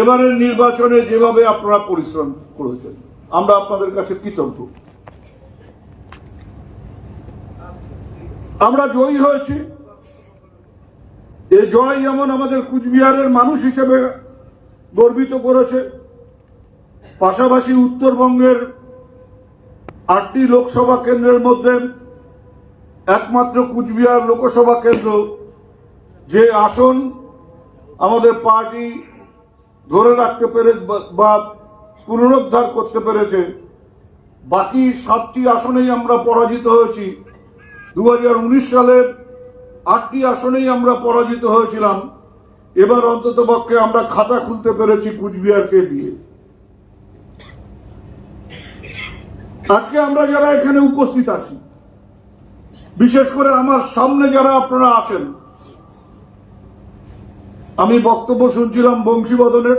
এবারের নির্বাচনে যেভাবে আপনারা পরিশ্রম করেছেন, আমরা আপনাদের কাছে কৃতজ্ঞ। আমরা জয়ী হয়েছি। এই জয় যেমন আমাদের কুচবিহারের মানুষ হিসেবে গর্বিত করেছে, পাশাপাশি উত্তরবঙ্গের আটটি লোকসভা কেন্দ্রের মধ্যে একমাত্র কুচবিহার লোকসভা কেন্দ্র যে আসন আমাদের পার্টি ধরে রাখতে পেরে বা- পুনরুদ্ধার করতে পেরেছে। বাকি সাতটি আসনেই আমরা পরাজিত হয়েছি। দু সালে আটটি আসনেই আমরা পরাজিত হয়েছিলাম। এবার অন্তত পক্ষে আমরা খাতা খুলতে পেরেছি কুচবিহারকে দিয়ে। আজকে আমরা যারা এখানে উপস্থিত আছি, বিশেষ করে আমার সামনে যারা আপনারা আছেন আমি বক্তব্য শুনছিলাম বংশীবদনের।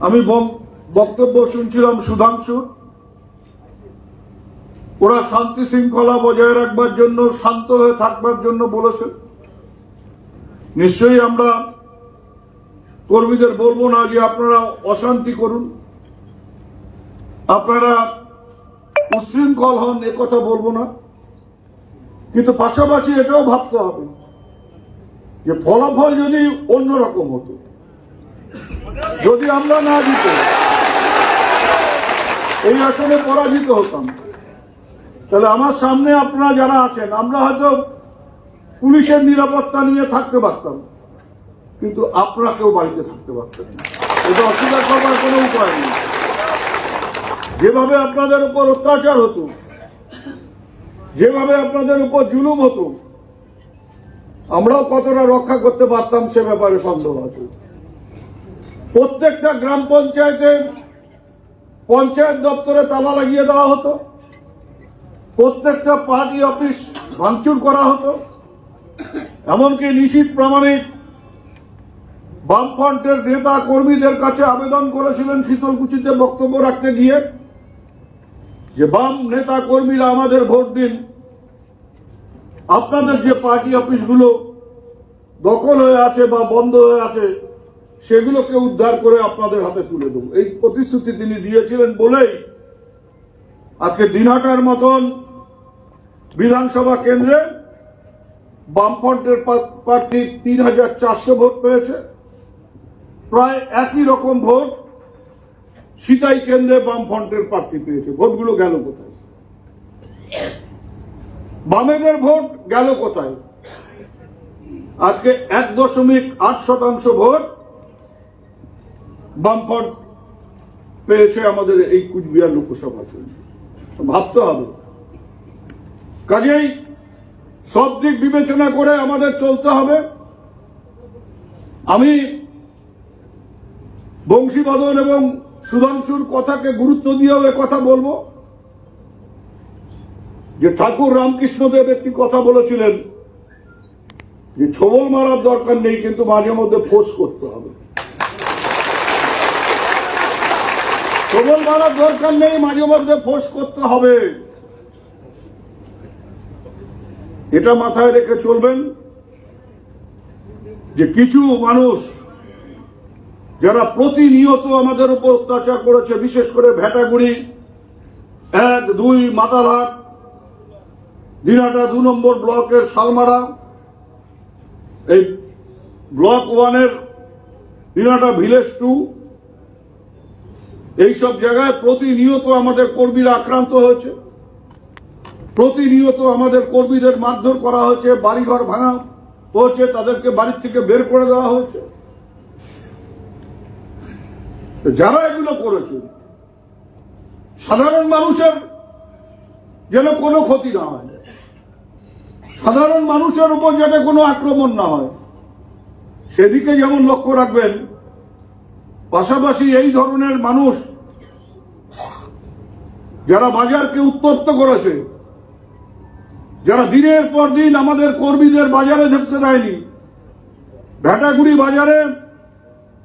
আমি বক্তব্য শুনছিলাম সুধাংশুর। ওরা শান্তি শৃঙ্খলা বজায় রাখবার জন্য, শান্ত হয়ে থাকবার জন্য বলেছে। নিশ্চয়ই আমরা কর্মীদের বলব না যে আপনারা অশান্তি করুন। আপনারা উশৃঙ্খল হন কথা বলব না। কিন্তু পাশাপাশি এটাও ভাবতে হবে। যে ফলাফল যদি অন্যরকম হতো, যদি আমরা না জিতে, এই আসনে পরাজিত হতাম। তাহলে আমার সামনে আপনারা যারা আছেন, আমরা হয়তো পুলিশের নিরাপত্তা নিয়ে থাকতে পারতাম, কিন্তু আপনারা কেউ বাড়িতে থাকতে পারতেন না। এটা অস্বীকার করবার কোনো উপায় নেই। যেভাবে আপনাদের উপর অত্যাচার হতো, যেভাবে আপনাদের উপর জুলুম হতো আমরাও কতটা রক্ষা করতে পারতাম সে ব্যাপারে সন্দেহ আছে। প্রত্যেকটা গ্রাম পঞ্চায়েতে পঞ্চায়েত দপ্তরে তালা লাগিয়ে দেওয়া হতো। প্রত্যেকটা পার্টি অফিস ভাঙচুর করা হতো। এমনকি নিশীত প্রামাণিক বামফ্রন্টের নেতা কর্মীদের কাছে আবেদন করেছিলেন শীতলকুচিতে বক্তব্য রাখতে গিয়ে যে বাম নেতা কর্মীরা আমাদের ভোট দিন। আপনাদের যে পার্টি অফিসগুলো দখল হয়ে আছে বা বন্ধ হয়ে আছে, সেগুলোকে উদ্ধার করে আপনাদের হাতে তুলে দেবো। এই প্রতিশ্রুতি তিনি দিয়েছিলেন বলেই আজকে দিনহাটার মতন বিধানসভা কেন্দ্রে বামফ্রন্টের প্রার্থী তিন হাজার চারশো ভোট পেয়েছে। প্রায় একই রকম ভোট সিতাই কেন্দ্রে বামফ্রন্টের প্রার্থী পেয়েছে। ভোটগুলো গেল কোথায়? বামেদের ভোট গেল কোথায়? আজকে এক দশমিক আট শতাংশ ভোট বামফ্রন্ট পেয়েছে আমাদের এই কুচবিহার লোকসভা ভাবতে হবে। কাজেই সব দিক বিবেচনা করে আমাদের চলতে হবে। আমি বংশীবদন এবং সুধাংশুর কথাকে গুরুত্ব দিয়েও কথা বলব। যে ঠাকুর রামকৃষ্ণদেব একটি কথা বলেছিলেন যে ছবল মারার দরকার নেই, কিন্তু মাঝে মধ্যে ফোর্স করতে হবে। ছবল মারার দরকার নেই, মাঝে মধ্যে ফোর্স করতে হবে। এটা মাথায় রেখে চলবেন যে কিছু মানুষ যারা প্রতিনিয়ত আমাদের উপর অত্যাচার করেছে, বিশেষ করে ভেটাগুড়ি, এক, দুই মাতারহাট দিনাটা দু নম্বর ব্লকের শালমারা। এই ব্লক ওয়ানের দিনাটা ভিলেজ টু। এইসব জায়গায় প্রতিনিয়ত আমাদের কর্মীরা আক্রান্ত হয়েছে। প্রতিনিয়ত আমাদের কর্মীদের মারধর করা হয়েছে, বাড়িঘর ভাঙা হয়েছে, তাদেরকে বাড়ির থেকে বের করে দেওয়া হয়েছে। যারা এগুলো করেছে, সাধারণ মানুষের যেন কোনো ক্ষতি না হয়। সাধারণ মানুষের উপর যাতে কোনো আক্রমণ না হয়। সেদিকে যেমন লক্ষ্য রাখবেন, পাশাপাশি এই ধরনের মানুষ যারা বাজারকে উত্তপ্ত করেছে, যারা দিনের পর দিন আমাদের কর্মীদের বাজারে ঢুকতে দেয়নি, ভেটাগুড়ি বাজারে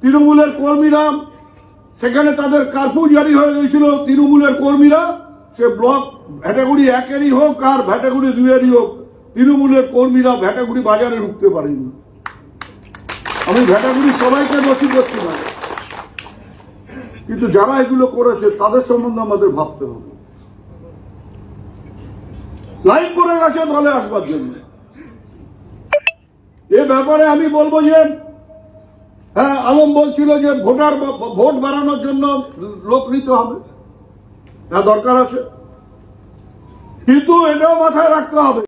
তৃণমূলের কর্মীরা, সেখানে তাদের কার্ফু জারি হয়ে গেছিল তৃণমূলের কর্মীরা, সে ব্লক ভেটাগুড়ি একেরই হোক আর ভেটাগুড়ি দুয়েরই হোক তৃণমূলের কর্মীরা ভেটাগুড়ি বাজারে ঢুকতে পারেনি। আমি ভ্যাটাগুলি সবাইকে নথি করছি না। কিন্তু যারা এগুলো করেছে, তাদের সম্বন্ধে আমাদের ভাবতে হবে। লাইন করে গেছে দলে আসবার জন্য। এ ব্যাপারে আমি বলব যে হ্যাঁ আলম বলছিল যে ভোটার ভোট বাড়ানোর জন্য লোক নিতে হবে। হ্যাঁ দরকার আছে। কিন্তু এটাও মাথায় রাখতে হবে।